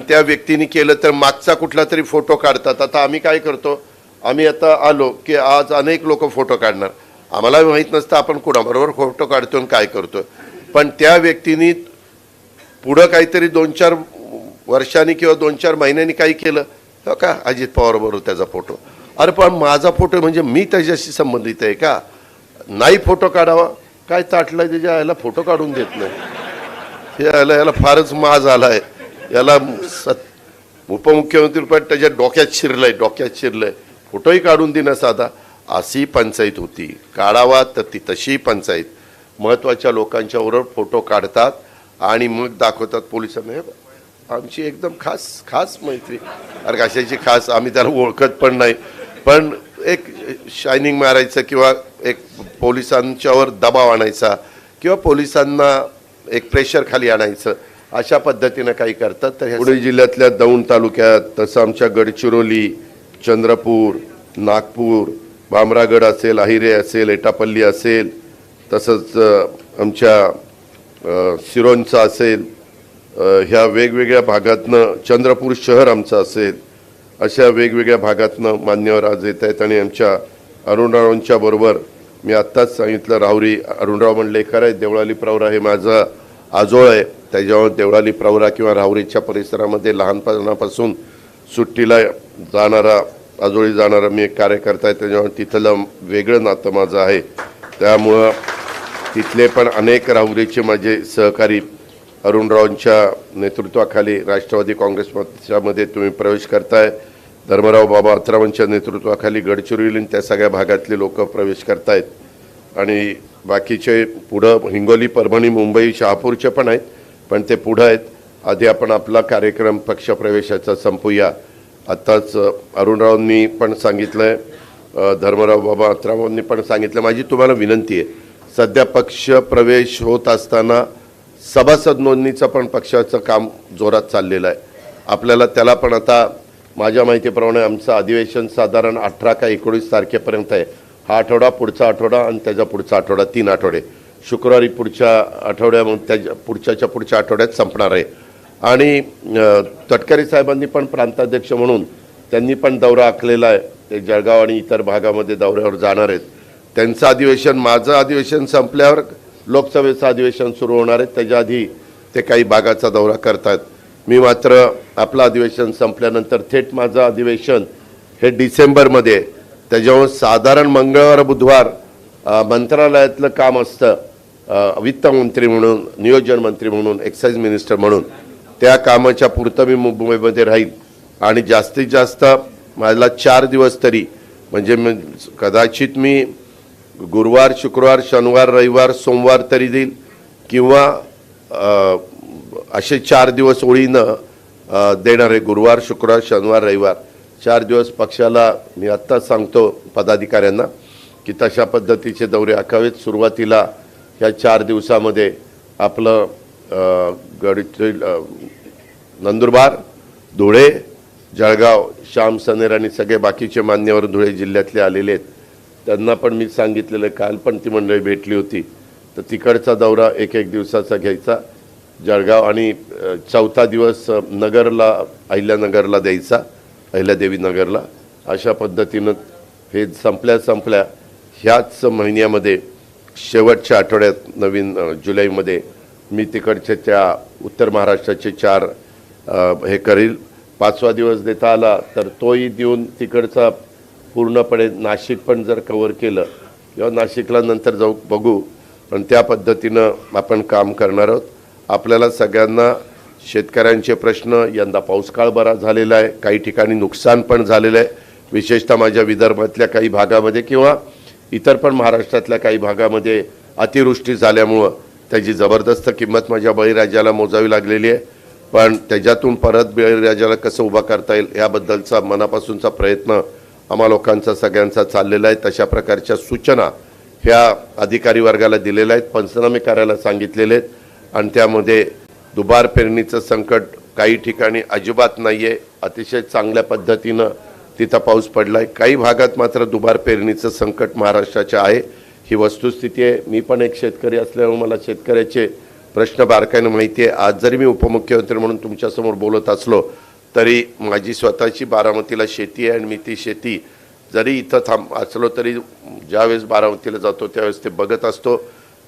आणि त्या व्यक्तीने केलं तर मागचा कुठला तरी फोटो काढतात. आता आम्ही काय करतो? आम्ही आता आलो की आज अनेक लोक फोटो काढणार. आम्हाला माहीत नसतं आपण कुणाबरोबर फोटो काढतो आणि काय करतो. पण त्या व्यक्तीने पुढं काहीतरी दोन चार वर्षांनी किंवा दोन चार महिन्यांनी काही केलं का अजित पवारबरोबर त्याचा फोटो? अरे पण माझा फोटो म्हणजे मी त्याच्याशी संबंधित आहे का? नाही फोटो काढावा. काय ताटला त्याच्या? याला फोटो काढून देत नाही. हे याला याला फारच माज आलाय. याला सत उपमुख्यमंत्रीपद त्याच्या डोक्यात शिरलंय डोक्यात शिरलंय. फोटोही काढून दिना साधा. अशी पंचायत होती. काढावा तर ती तशी पंचायत. महत्त्वाच्या लोकांच्याबरोबर फोटो काढतात आणि मग दाखवतात पोलिसांना. हे आमची एकदम खास खास मैत्री. अरे कशाची खास? आम्ही त्याला ओळखत पण नाही. पण एक शायनिंग मारायचं किंवा एक पोलिसांच्यावर दबाव आणायचा किंवा पोलिसांना एक प्रेशर खाली आणायचं. अशा पद्धतीनं काही करतात तर पुणे जिल्ह्यातल्या दौंड तालुक्यात तसं आमच्या गडचिरोली चंद्रपूर नागपूर भामरागड असेल अहिरे असेल एटापल्ली असेल तसंच आमच्या सिरोंचं असेल ह्या वेगवेगळ्या भागातनं चंद्रपूर शहर आमचं असेल अशा वेगवेगळ्या भागातनं मान्यवर आज येत आहेत आणि आमच्या अरुणरावांच्या बरोबर मी आत्ताच सांगितलं राहुरी अरुणराव मंडलेकर आहे देवळाली प्रवरा हे माझं आजोळ आहे. त्याच्यामुळे देवळाली प्रवरा किंवा राहुरीच्या परिसरामध्ये लहानपणापासून सुट्टीला जाणारा आजोळी जाणारा मी एक कार्यकर्ता आहे. त्याच्यामुळे तिथलं वेगळं नातं माझं आहे. त्यामुळं तिथले पण अनेक राहुरीचे माझे सहकारी अरुणरावांच्या नेतृत्वाखाली राष्ट्रवादी काँग्रेस पक्षामध्ये तुम्ही प्रवेश करताय. धर्मराव बाबा अत्रावांच्या नेतृत्वाखाली गडचिरोली त्या सगळ्या भागातले लोक प्रवेश करतायत. आणि बाकीचे पुढं हिंगोली परभणी मुंबई शहापूरचे पण आहेत. पण ते पुढं आहेत. आधी आपण आपला कार्यक्रम पक्षप्रवेशाचा संपूया. आत्ताच अरुणरावांनी पण सांगितलं आहे धर्मराव बाबा अत्रावांनी पण सांगितलं माझी तुम्हाला विनंती आहे सध्या पक्ष प्रवेश होत असताना सभासद नोंदणीचं पण पक्षाचं काम जोरात चाललेलं आहे. आपल्याला त्याला पण आता माझ्या माहितीप्रमाणे आमचं अधिवेशन साधारण अठरा का एकोणीस तारखेपर्यंत आहे. हा आठवडा पुढचा आठवडा आणि त्याच्या पुढचा आठवडा तीन आठवडे. शुक्रवारी पुढच्या आठवड्या मग त्याच्या पुढच्याच्या पुढच्या आठवड्यात संपणार आहे. आणि तटकरे साहेबांनी पण प्रांताध्यक्ष म्हणून त्यांनी पण दौरा आखलेला आहे. ते जळगाव आणि इतर भागामध्ये दौऱ्यावर जाणार आहेत. त्यांचं अधिवेशन माझं अधिवेशन संपल्यावर लोकसभेचं अधिवेशन सुरू होणार आहे. त्याच्या आधी ते काही भागाचा दौरा करतात. मी मात्र आपलं अधिवेशन संपल्यानंतर थेट माझं अधिवेशन हे डिसेंबरमध्ये त्याच्यामुळे साधारण मंगळवार बुधवार मंत्रालयातलं काम असतं. वित्तमंत्री म्हणून नियोजन मंत्री म्हणून एक्साईज मिनिस्टर म्हणून त्या कामाच्या पुरतं मी मुंबईमध्ये राहील. आणि जास्तीत जास्त मला चार दिवस तरी म्हणजे कदाचित मी गुरुवार शुक्रवार शनिवार रविवार सोमवार तरी देईल किंवा असे चार दिवस ओळीनं देणार आहे गुरुवार शुक्रवार शनिवार रविवार. चार दिवस पक्षाला मी आत्ताच सांगतो पदाधिकाऱ्यांना की तशा पद्धतीचे दौरे आखावेत. सुरुवातीला ह्या चार दिवसामध्ये आपलं अ, गडचिर नंदुरबार धुळे जळगाव श्याम सनेर आणि सगळे बाकीचे मान्यवर धुळे जिल्ह्यातले आलेले आहेत. त्यांना पण मी सांगितलेलं काल पण ती मंडळी भेटली होती. तर तिकडचा दौरा एक एक दिवसाचा घ्यायचा. जळगाव आणि चौथा दिवस नगरला अहिल्यानगरला द्यायचा अहिल्यादेवी नगरला. अशा पद्धतीनं हे संपल्या संपल्या ह्याच महिन्यामध्ये शेवटच्या आठवड्यात नवीन जुलैमध्ये मी तिकडच्या त्या उत्तर महाराष्ट्राचे चार हे करील. पाचवा दिवस देता आला तर तोही देऊन तिकडचा पूर्णपणे नाशिक पण जर कवर केलं किंवा नाशिकला नंतर जाऊ बघू. पण त्या पद्धतीनं आपण काम करणार आहोत. आपल्याला सगळ्यांना शेतकऱ्यांचे प्रश्न यंदा पाऊसकाळ बरा झालेला आहे काही ठिकाणी नुकसान पण झालेलं आहे. विशेषतः माझ्या विदर्भातल्या काही भागामध्ये किंवा इतर पण महाराष्ट्रातल्या काही भागामध्ये अतिवृष्टी झाल्यामुळं त्याची जबरदस्त किंमत माझ्या बळीराजाला मोजावी लागलेली आहे. पण त्याच्यातून परत बळीराजाला कसं उभा करता येईल याबद्दलचा मनापासूनचा प्रयत्न आम्हा लोकांचा सगळ्यांचा चाललेला आहे. तशा प्रकारच्या सूचना ह्या अधिकारी वर्गाला दिलेल्या आहेत पंचनामे करायला सांगितलेले आहेत. आणि त्यामध्ये दुबार पेरणीचं संकट काही ठिकाणी अजिबात नाही आहे अतिशय चांगल्या पद्धतीनं तिथं पाऊस पडला आहे काही भागात मात्र दुबार पेरणीचं संकट महाराष्ट्राच्या आहे. ही वस्तुस्थिती आहे. मी पण एक शेतकरी असल्यामुळे मला शेतकऱ्याचे प्रश्न बारकाईनं माहिती आहे. आज जरी मी उपमुख्यमंत्री म्हणून तुमच्यासमोर बोलत असलो तरी माझी स्वतःची बारामतीला शेती आहे आणि मी ती शेती जरी इथं थांब असलो तरी ज्यावेळेस बारामतीला जातो त्यावेळेस ते बघत असतो.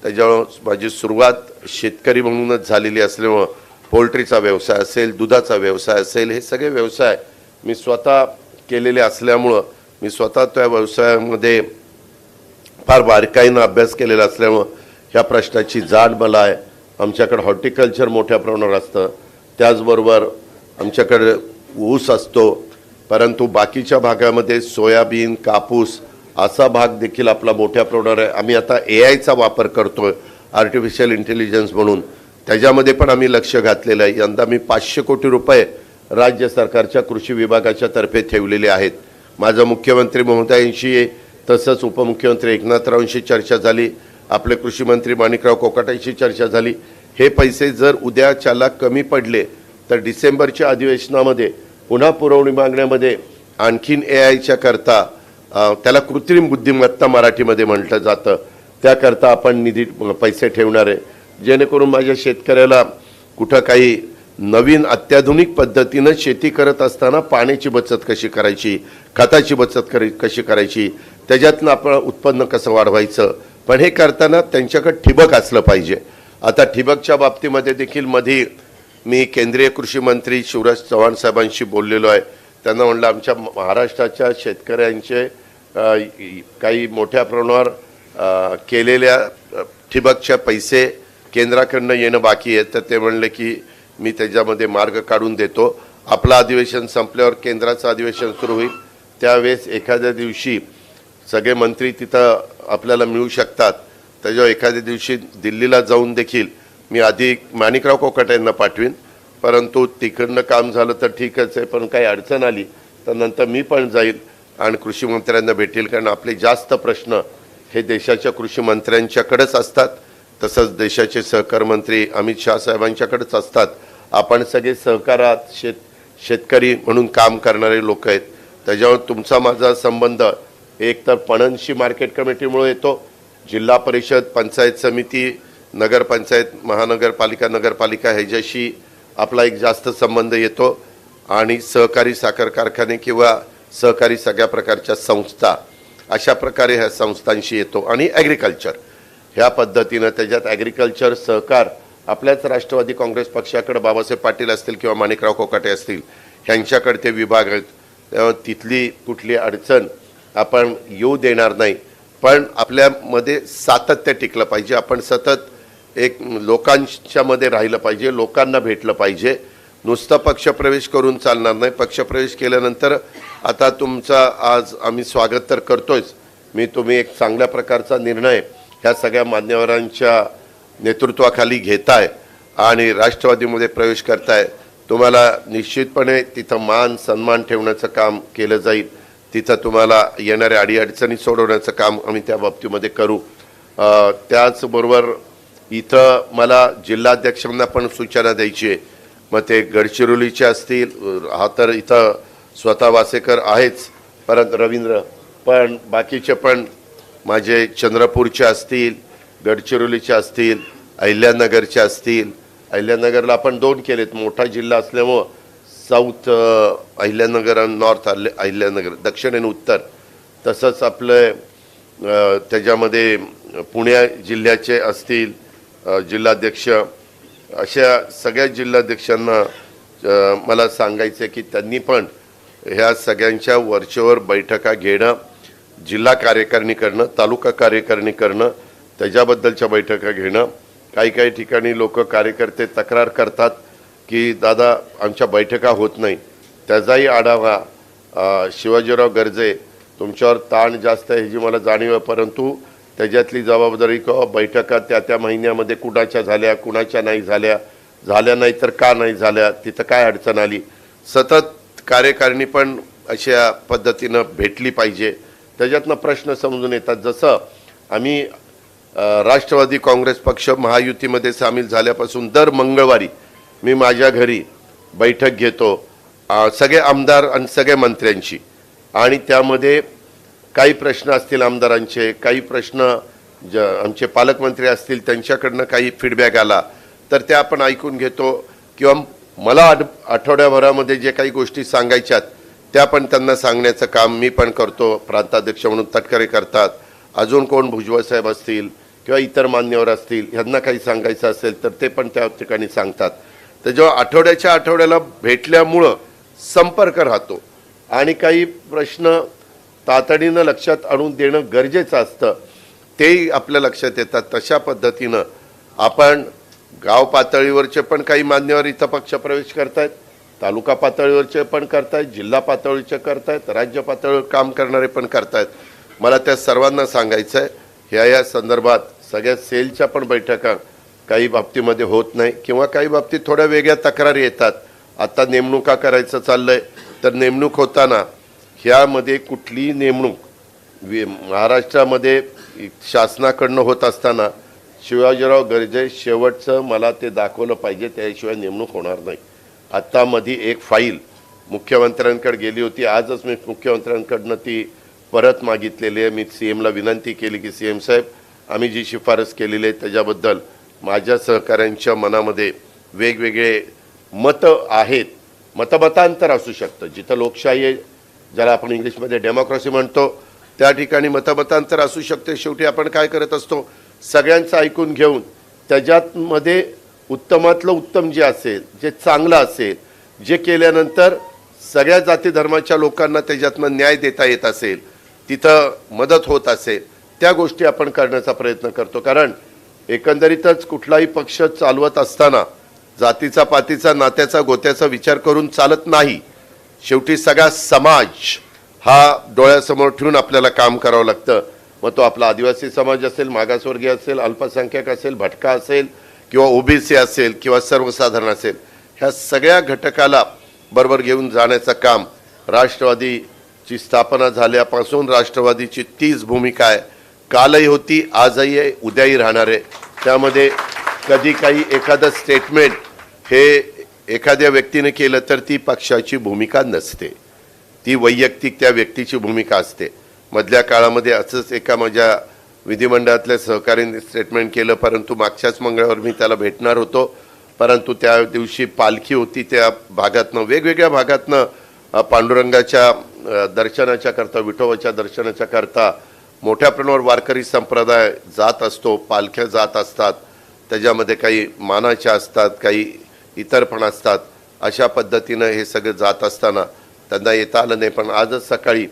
त्याच्यामुळं माझी सुरुवात शेतकरी म्हणूनच झालेली असल्यामुळं पोल्ट्रीचा व्यवसाय असेल दुधाचा व्यवसाय असेल हे सगळे व्यवसाय मी स्वतः केलेले असल्यामुळं मी स्वतः त्या व्यवसायामध्ये फार बारकाईनं अभ्यास केलेला असल्यामुळं ह्या प्रश्नाची जाण मला आहे. आमच्याकडं हॉर्टिकल्चर मोठ्या प्रमाणावर असतं. त्याचबरोबर आमच्याकडे ऊस असतो. परंतु बाकीच्या भागामध्ये सोयाबीन कापूस असा भाग देखील आपला मोठ्या प्रमाणावर आहे. आम्ही आता ए आयचा वापर करतो आहे आर्टिफिशियल इंटेलिजन्स म्हणून. त्याच्यामध्ये पण आम्ही लक्ष घातलेलं आहे. यंदा मी पाचशे कोटी रुपये राज्य सरकारच्या कृषी विभागाच्या तर्फे ठेवलेले आहेत. माझं मुख्यमंत्री महोदयांशी तसंच उपमुख्यमंत्री एकनाथरावांशी चर्चा झाली. आपले कृषी मंत्री माणिकराव कोकाटेंशी चर्चा झाली. हे पैसे जर उद्याच्याला कमी पडले तर डिसेंबरच्या अधिवेशनामध्ये पुन्हा पुरवणी मागण्यामध्ये आणखीन ए आयच्या करता त्याला कृत्रिम बुद्धिमत्ता मराठीमध्ये म्हटलं जातं. त्याकरता आपण निधी पैसे ठेवणार आहे. जेणेकरून माझ्या शेतकऱ्याला कुठं काही नवीन अत्याधुनिक पद्धतीनं शेती करत असताना पाण्याची बचत कशी करायची खताची बचत करी कशी करायची त्याच्यातनं आपण उत्पन्न कसं वाढवायचं पण हे करताना त्यांच्याकडे ठिबक असलं पाहिजे. आता ठिबकच्या बाबतीमध्ये देखील मध्ये मी केंद्रीय कृषी मंत्री शिवराज चव्हाण साहेबांशी बोललेलो आहे. त्यांना म्हणलं आमच्या महाराष्ट्राच्या शेतकऱ्यांचे काही मोठ्या प्रमाणावर केलेल्या ठिबकच्या पैसे केंद्राकडनं येणं बाकी आहे. तर ते म्हणले की मी त्याच्यामध्ये मार्ग काढून देतो. आपलं अधिवेशन संपल्यावर केंद्राचं अधिवेशन सुरू होईल. त्यावेळेस एखाद्या दिवशी सगळे मंत्री तिथं आपल्याला मिळू शकतात. त्याच्यावर एखाद्या दिवशी दिल्लीला जाऊन देखील मी आधी माणिकराव कोकट यांना पाठवीन. परंतु तिकडनं काम झालं तर ठीकच आहे पण काही अडचण आली तर नंतर मी पण जाईल आणि कृषी मंत्र्यांना भेटेल. कारण आपले जास्त प्रश्न हे देशाच्या कृषी मंत्र्यांच्याकडेच असतात. तसंच देशाचे सहकार मंत्री अमित शहा साहेबांच्याकडेच असतात. आपण सगळे सहकारात शेत शेतकरी म्हणून काम करणारे लोक आहेत. त्याच्यावर तुमचा माझा संबंध एक तर पणनशी मार्केट कमिटीमुळे येतो जिल्हा परिषद पंचायत समिती नगरपंचायत महानगरपालिका नगरपालिका ह्याच्याशी आपला एक जास्त संबंध येतो. आणि सहकारी साखर कारखाने किंवा सहकारी सगळ्या प्रकारच्या संस्था अशा प्रकारे ह्या संस्थांशी येतो. आणि ॲग्रिकल्चर ह्या पद्धतीनं त्याच्यात ॲग्रिकल्चर सहकार आपल्याच राष्ट्रवादी काँग्रेस पक्षाकडे बाबासाहेब पाटील असतील किंवा माणिकराव कोकाटे असतील ह्यांच्याकडे ते विभाग आहेत. तिथली कुठली अडचण आपण येऊ देणार नाही. पण आपल्यामध्ये सातत्य टिकलं पाहिजे. आपण सतत एक लोकांच्या मध्ये राहिलं पाहिजे लोकांना भेटलं पाहिजे. नुसतं पक्षप्रवेश करून चालणार नाही. पक्षप्रवेश केल्यानंतर आता तुमचा आज आम्ही स्वागत तर करतोच मी तुम्ही एक चांगल्या प्रकारचा निर्णय ह्या सगळ्या मान्यवरांच्या नेतृत्वाखाली घेताय आणि राष्ट्रवादीमध्ये प्रवेश करताय तुम्हाला निश्चितपणे तिथं मान सन्मान ठेवण्याचं काम केलं जाईल. तिथं तुम्हाला येणाऱ्या अडीअडचणी सोडवण्याचं काम आम्ही त्या बाबतीमध्ये करू. त्याचबरोबर इथं मला जिल्हाध्यक्षांना पण सूचना द्यायची आहे. मग ते गडचिरोलीचे असतील हा तर इथं स्वतः वासेकर आहेच परत रवींद्र पण बाकीचे पण माझे चंद्रपूरचे असतील गडचिरोलीचे असतील अहिल्यानगरचे असतील. अहिल्यानगरला आपण दोन केलेत. मोठा जिल्हा असल्यामुळं साऊथ अहिल्यानगर आणि नॉर्थ अहिल्या अहिल्यानगर दक्षिण आणि उत्तर. तसंच आपलं त्याच्यामध्ये पुणे जिल्ह्याचे असतील जिल्हाध्यक्ष. अशा सगळ्या जिल्हाध्यक्षांना मला सांगायचं आहे की त्यांनी पण ह्या सगळ्यांच्या वरचेवर बैठका घेणं जिल्हा कार्यकारिणी करणं तालुका कार्यकारिणी करणं त्याच्याबद्दलच्या बैठका घेणं. काही काही ठिकाणी लोक कार्यकर्ते तक्रार करतात की दादा आमच्या बैठका होत नाही. त्याचाही आढावा शिवाजीराव गर्जे तुमच्यावर ताण जास्त आहे जी मला जाणीव आहे. परंतु त्याच्यातली जबाबदारी किंवा बैठका त्या त्या महिन्यामध्ये कुणाच्या झाल्या कुणाच्या नाही झाल्या झाल्या नाही तर का नाही झाल्या तिथं काय अडचण आली? सतत कार्यकारिणी पण अशा पद्धतीनं भेटली पाहिजे. त्याच्यातनं प्रश्न समजून येतात. जसं आम्ही राष्ट्रवादी काँग्रेस पक्ष महायुतीमध्ये सामील झाल्यापासून दर मंगळवारी मी माझ्या घरी बैठक घेतो सगळे आमदार आणि सगळ्या मंत्र्यांशी. आणि त्यामध्ये काही प्रश्न असतील आमदारांचे काही प्रश्न ज आमचे पालकमंत्री असतील त्यांच्याकडनं काही फीडबॅक आला तर त्या आपण ऐकून घेतो. किंवा मला आठ आठवड्याभरामध्ये जे काही गोष्टी सांगायच्यात त्या पण त्यांना सांगण्याचं काम मी पण करतो. प्रांताध्यक्ष म्हणून तटकरे करतात. अजून कोण भुजबळ साहेब असतील किंवा इतर मान्यवर असतील ह्यांना काही सांगायचं असेल तर ते पण त्या ठिकाणी सांगतात. तर जेव्हा आठवड्याच्या आठवड्याला भेटल्यामुळं संपर्क राहतो. आणि काही प्रश्न तातडीनं लक्षात आणून देणं गरजेचं असतं. तेही आपल्या लक्षात येतात. तशा पद्धतीनं आपण गाव पातळीवरचे पण काही मान्यवर इथं पक्षप्रवेश करतायत. तालुका पातळीवरचे पण करतायत. जिल्हा पातळीचे करतायत. राज्य पातळीवर काम करणारे पण करतायत. मला त्या सर्वांना सांगायचं आहे ह्या या संदर्भात सगळ्या सेलच्या पण बैठका काही बाबतीमध्ये होत नाही किंवा काही बाबतीत थोड्या वेगळ्या तक्रारी येतात. आता नेमणुका करायचं चाललं आहे तर नेमणूक होताना ह्यामध्ये कुठलीही नेमणूक? वि- महाराष्ट्रामध्ये शासनाकडनं होत असताना शिवाजीराव गर्जे शेवटचं मला ते दाखवलं पाहिजे त्याशिवाय नेमणूक होणार नाही. आत्ता मधी एक फाईल मुख्यमंत्र्यांकडे गेली होती. आजच मी मुख्यमंत्र्यांकडनं ती परत मागितलेली आहे. मी सी एमला विनंती केली की सी एम साहेब आम्ही जी शिफारस केलेली आहे त्याच्याबद्दल माझ्या सहकाऱ्यांच्या मनामध्ये वेगवेगळे मतं आहेत. मतमतांतर असू शकतं. जिथं लोकशाही आहे ज्याला आपण इंग्लिशमध्ये डेमोक्रेसी म्हणतो त्या ठिकाणी मतमतांतर असू शकते. शेवटी आपण काय करत असतो? सगळ्यांचं ऐकून घेऊन त्याच्यामध्ये उत्तमातलं उत्तम जे असेल जे चांगलं असेल जे केल्यानंतर सगळ्या जाती धर्माच्या लोकांना त्याच्यातनं न्याय देता येत असेल तिथं मदत होत असेल त्या गोष्टी आपण करण्याचा प्रयत्न करतो. कारण एकंदरीतच कुठलाही पक्ष चालवत असताना जातीचा पातीचा नात्याचा गोत्याचा विचार करून चालत नाही. शेवटी सगळा समाज हा डोळ्यासमोर ठेवून आपल्याला काम करावं लागतं. मग तो आपला आदिवासी समाज असेल मागासवर्गीय असेल अल्पसंख्याक असेल भटका असेल किंवा ओबीसी असेल किंवा सर्वसाधारण असेल ह्या सगळ्या घटकाला बरोबर घेऊन जाण्याचं काम राष्ट्रवादीची स्थापना झाल्यापासून राष्ट्रवादीची तीच भूमिका आहे. कालही होती आजही आहे उद्याही राहणार आहे. त्यामध्ये कधी काही एखादं स्टेटमेंट हे एखाद्या व्यक्तीने केलं तर ती पक्षाची भूमिका नसते. ती वैयक्तिक त्या व्यक्तीची भूमिका असते. मधल्या काळामध्ये असंच एका माझ्या विधिमंडळातल्या सहकार्याने स्टेटमेंट केलं परंतु मागच्याच मंगळवार मी त्याला भेटणार होतो. परंतु त्या दिवशी पालखी होती त्या भागातनं वेगवेगळ्या भागातनं पांडुरंगाच्या दर्शनाच्या करता विठोबाच्या दर्शनाच्या करता मोठ्या प्रमाणावर वारकरी संप्रदाय जात असतो पालख्या जात असतात त्याच्यामध्ये काही मानाच्या असतात काही इतर पण असतात. अशा पद्धतीनं हे सगळं जात असताना त्यांना येता आलं नाही. पण आजच सकाळी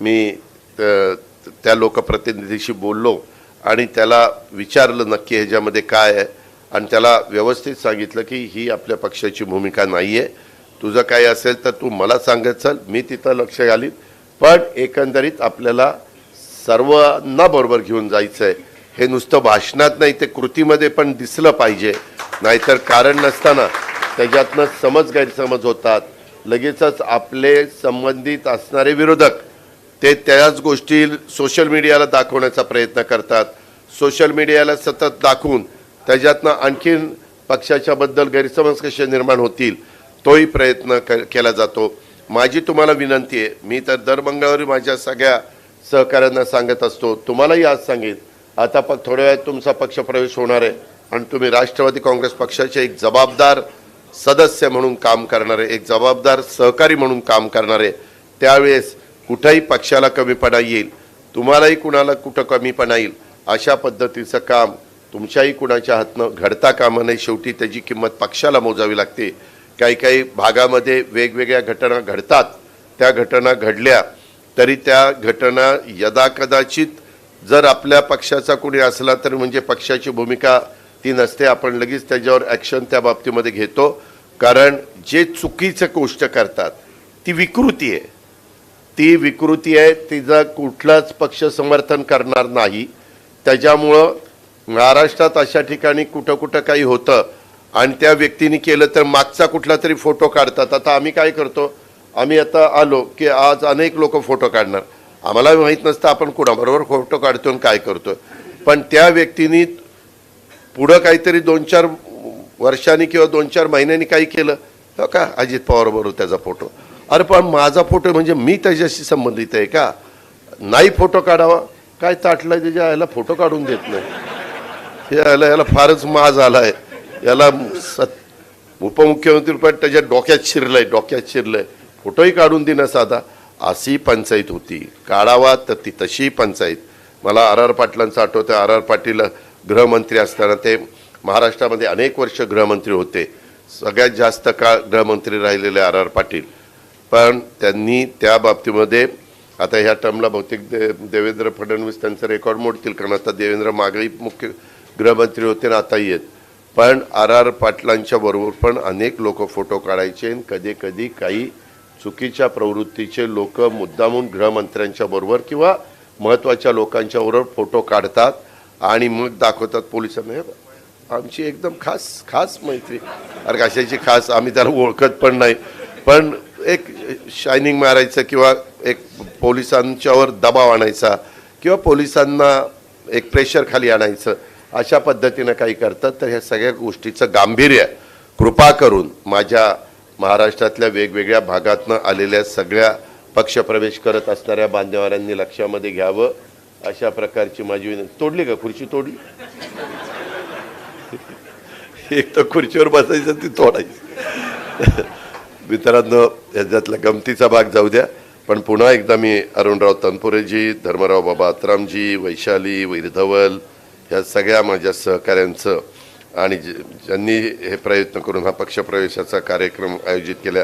मी त्या लोकप्रतिनिधीशी बोललो आणि त्याला विचारलं नक्की ह्याच्यामध्ये काय आहे. आणि त्याला व्यवस्थित सांगितलं की ही आपल्या पक्षाची भूमिका नाही आहे तुझं काय असेल तर तू मला सांगत चल मी तिथं लक्ष घालीन. पण एकंदरीत आपल्याला सर्वांना बरोबर घेऊन जायचं आहे हे नुसतं भाषणात नाही ते कृतीमध्ये पण दिसलं पाहिजे. नाहीतर कारण नसताना त्याच्यातनं समज गैरसमज होतात. लगेचच आपले संबंधित असणारे विरोधक ते त्याच गोष्टी सोशल मीडियाला दाखवण्याचा प्रयत्न करतात. सोशल मीडियाला सतत दाखवून त्याच्यातनं आणखीन पक्षाच्याबद्दल गैरसमज कसे निर्माण होतील तोही प्रयत्न क- केला जातो. माझी तुम्हाला विनंती आहे. मी तर दर मंगळवारी माझ्या सगळ्या सहकाऱ्यांना सांगत असतो तुम्हालाही आज सांगेन. आता पण थोड्या वेळात तुमचा पक्ष प्रवेश होणार आहे आणि तुम्ही राष्ट्रवादी काँग्रेस पक्षाचे एक जबाबदार सदस्य म्हणून काम करणारे एक जबाबदार सहकारी म्हणून काम करणारे त्यावेळेस कुठंही पक्षाला कमीपणा येईल. तुम्हालाही कुणाला कुठं कमीपणा येईल? अशा पद्धतीचं काम तुमच्याही कुणाच्या हातनं घडता कामा नये. शेवटी त्याची किंमत पक्षाला मोजावी लागते. काही काही भागामध्ये वेगवेगळ्या घटना घडतात. त्या घटना घडल्या तरी त्या घटना यदाकदाचित जर आपल्या पक्षाचा कोणी असला तर म्हणजे पक्षाची भूमिका ती नसते. आपण लगेच त्याच्यावर ॲक्शन त्या बाबतीमध्ये घेतो. कारण जे चुकीचं गोष्ट करतात ती विकृती आहे. ती विकृती आहे तिचा कुठलाच पक्ष समर्थन करणार नाही त्याच्यामुळं महाराष्ट्रात अशा ठिकाणी कुठं कुठं काही होतं आणि त्या व्यक्तीने केलं तर मागचा कुठला तरी फोटो काढतात. आता आम्ही काय करतो? आम्ही आता आलो की आज अनेक लोक फोटो काढणार. आम्हाला माहीत नसतं आपण कुणाबरोबर फोटो काढतो आणि काय करतो पण त्या व्यक्तीने पुढं काहीतरी दोन चार वर्षांनी किंवा दोन चार महिन्यांनी काही केलं हो का? अजित पवारबरोबर त्याचा फोटो. अरे पण माझा फोटो म्हणजे मी त्याच्याशी संबंधित आहे का? नाही फोटो काढावा. काय ताटलं त्याच्या? याला फोटो काढून देत नाही. हे याला याला फारच माज आला आहे याला सत उपमुख्यमंत्री पण त्याच्या डोक्यात शिरलं आहे डोक्यात शिरलं आहे फोटोही काढून देणं साधा. अशी पंचायत होती. काढावा तर ती तशी पंचायत. मला आर आर पाटलांचं आठवतं आर आर पाटील गृहमंत्री असताना ते महाराष्ट्रामध्ये अनेक वर्ष गृहमंत्री होते. सगळ्यात जास्त काळ गृहमंत्री राहिलेले आर आर पाटील. पण त्यांनी त्या बाबतीमध्ये आता ह्या टर्मला बहुतेक दे देवेंद्र फडणवीस त्यांचं रेकॉर्ड मोडतील कारण आता देवेंद्र मागही मुख्य गृहमंत्री होते ना आताही आहेत. पण आर आर पाटलांच्या बरोबर पण अनेक लोक फोटो काढायचे आणि कधी कधी काही चुकीच्या प्रवृत्तीचे लोक मुद्दामून गृहमंत्र्यांच्या बरोबर किंवा महत्त्वाच्या लोकांच्या बरोबर फोटो काढतात आणि मग दाखवतात पोलिसांना. आमची एकदम खास खास मैत्री. अरे कशाची खास? आम्ही त्याला ओळखत पण नाही. पण एक शायनिंग मारायचं किंवा एक पोलिसांच्यावर दबाव आणायचा किंवा पोलिसांना एक प्रेशर खाली आणायचं अशा पद्धतीनं काही करतात. तर ह्या सगळ्या गोष्टीचं गांभीर्य कृपा करून माझ्या महाराष्ट्रातल्या वेगवेगळ्या भागातनं आलेल्या सगळ्या पक्षप्रवेश करत असणाऱ्या बांधवारांनी लक्षामध्ये घ्यावं अशा प्रकारची माझी विनंती. तोडली का खुर्ची तोडली? एक तर खुर्चीवर बसायचं ती तोडायची. मित्रांनो याच्यातला गमतीचा भाग जाऊ द्या. पण पुन्हा एकदा मी अरुणराव तनपुरेजी धर्मराव बाबा अत्रामजी वैशाली वैरधवल ह्या सगळ्या माझ्या सहकाऱ्यांचं आणि ज्यांनी हे प्रयत्न करून हा पक्षप्रवेशाचा कार्यक्रम आयोजित केला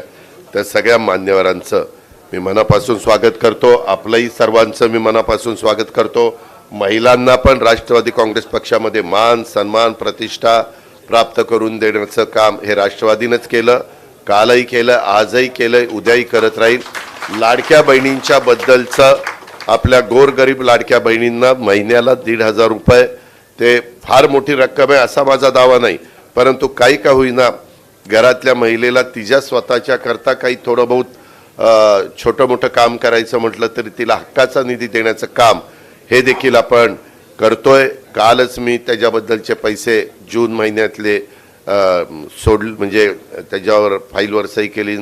त्या सगळ्या मान्यवरांचं मी मनापासून स्वागत करतो. आपलंही सर्वांचं मी मनापासून स्वागत करतो. महिलांना पण राष्ट्रवादी काँग्रेस पक्षामध्ये मान सन्मान प्रतिष्ठा प्राप्त करून देण्याचं काम हे राष्ट्रवादीनंच केलं. कालही केलं आजही केलं उद्याही करत राहील. लाडक्या बहिणींच्या बद्दलचं आपल्या गोरगरीब लाडक्या बहिणींना महिन्याला दीड हजार रुपये ते फार मोठी रक्कम आहे असा माझा दावा नाही. परंतु काही का होईना घरातल्या महिलेला तिच्या स्वतःच्या करता काही थोडं बहुत छोटं मोठं काम करायचं म्हटलं तरी तिला हक्काचा निधी देण्याचं काम हे देखील आपण करतोय. कालच मी त्याच्याबद्दलचे पैसे जून महिन्यातले सोड म्हणजे त्याच्यावर फाईलवर सही केली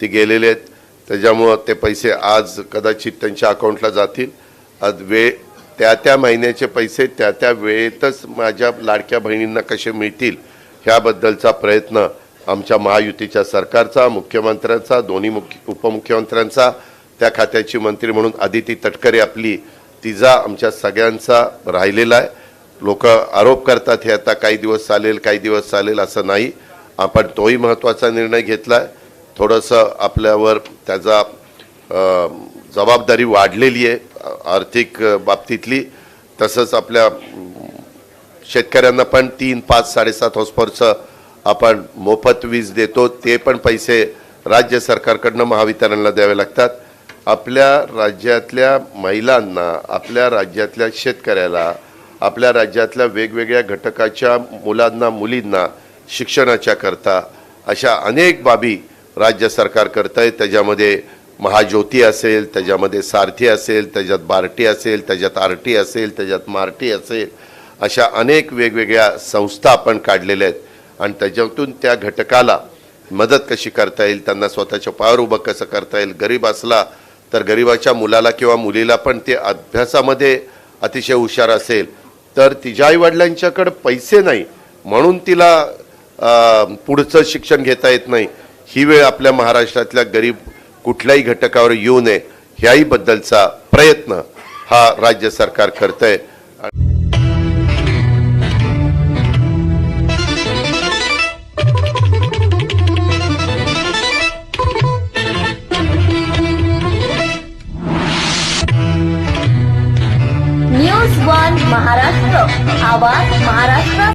ती गेलेले आहेत. त्याच्यामुळं ते पैसे आज कदाचित त्यांच्या अकाउंटला जातील. आज वेळ त्या त्या महिन्याचे पैसे त्या त्या वेळेतच माझ्या लाडक्या बहिणींना कसे मिळतील ह्याबद्दलचा प्रयत्न आमच्या महायुतीच्या सरकारचा मुख्यमंत्र्यांचा दोन्ही मुख्य उपमुख्यमंत्र्यांचा त्या खात्याची मंत्री म्हणून आदिती तटकरे आपली तिचा आमच्या सगळ्यांचा राहिलेला आहे. लोक आरोप करतात हे आता काही दिवस चालेल काही दिवस चालेल असं नाही. आपण तोही महत्त्वाचा निर्णय घेतला आहे थोडंसं आपल्यावर त्याचा जबाबदारी वाढलेली आहे. आर्थिक बाबतीतली तसंच आपल्या शेतकऱ्यांना पण तीन पाच साडेसात हॉस्पॉरचं आपण मोफत वीज देतो. ते पण पैसे राज्य सरकारकडनं महावितरणला द्यावे लागतात. आपल्या राज्यातल्या महिलांना आपल्या राज्यातल्या शेतकऱ्याला आपल्या राज्यातल्या वेगवेगळ्या घटकाच्या मुलांना मुलींना शिक्षणाच्या करता अशा अनेक बाबी राज्य सरकार करत आहे त्याच्यामध्ये महाज्योती असेल त्याच्यामध्ये सारथी असेल त्याच्यात बार्टी असेल त्याच्यात आरटी असेल त्याच्यात मार्टी असेल अशा अनेक वेगवेगळ्या संस्था आपण काढलेल्या आहेत. आणि त्याच्यातून त्या घटकाला मदत कशी करता येईल त्यांना स्वतःच्या पायावर उभं कसं करता येईल गरीब असला तर गरिबाच्या मुलाला किंवा मुलीला पण ते अभ्यासामध्ये अतिशय हुशार असेल तर तिच्या आईवडिलांच्याकडं पैसे नाही म्हणून तिला पुढचं शिक्षण घेता येत नाही. ही वेळ आपल्या महाराष्ट्रातल्या गरीब कुठल्याही घटकावर येऊ नये ह्याही बद्दलचा प्रयत्न हा राज्य सरकार करतंय. न्यूज वन महाराष्ट्र आवाज महाराष्ट्र.